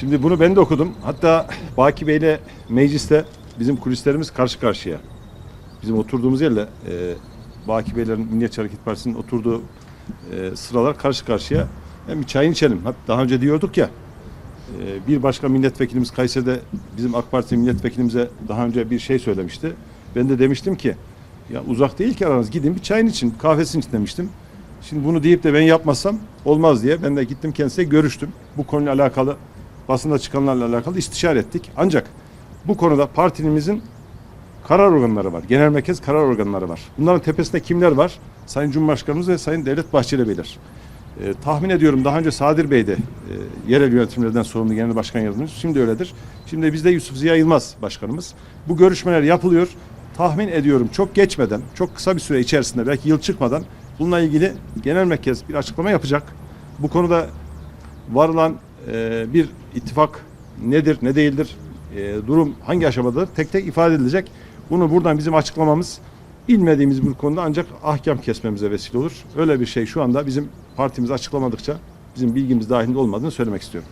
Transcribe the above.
Şimdi bunu ben de okudum. Hatta Baki Bey'le mecliste bizim kulislerimiz karşı karşıya. Bizim oturduğumuz yerle e, Baki Beylerin Milliyetçi Hareket Partisi'nin oturduğu e, sıralar karşı karşıya. Hem bir çayını içelim. Hep daha önce diyorduk ya. e, bir başka milletvekilimiz Kayseri'de bizim AK Parti milletvekilimize daha önce bir şey söylemişti. Ben de demiştim ki ya uzak değil ki aranız gidin bir çayını için kahvesini için demiştim. Şimdi bunu deyip de ben yapmazsam olmaz diye ben de gittim kendisiyle görüştüm. Bu konuyla alakalı basında çıkanlarla alakalı istişare ettik. Ancak bu konuda partimizin karar organları var. Genel merkez karar organları var. Bunların tepesinde kimler var? Sayın Cumhurbaşkanımız ve Sayın Devlet Bahçeli Beyler. Ee, tahmin ediyorum daha önce Sadir Bey de e, yerel yönetimlerden sorumlu genel başkan yardımcısı. Şimdi öyledir. Şimdi bizde Yusuf Ziya Yılmaz başkanımız. Bu görüşmeler yapılıyor. Tahmin ediyorum çok geçmeden, çok kısa bir süre içerisinde belki yıl çıkmadan bununla ilgili genel merkez bir açıklama yapacak. Bu konuda varılan e, bir ittifak nedir, ne değildir, e, durum hangi aşamadadır tek tek ifade edilecek. Bunu buradan bizim açıklamamız bilmediğimiz bir konuda ancak ahkam kesmemize vesile olur. Öyle bir şey şu anda bizim partimiz açıklamadıkça bizim bilgimiz dahilinde olmadığını söylemek istiyorum.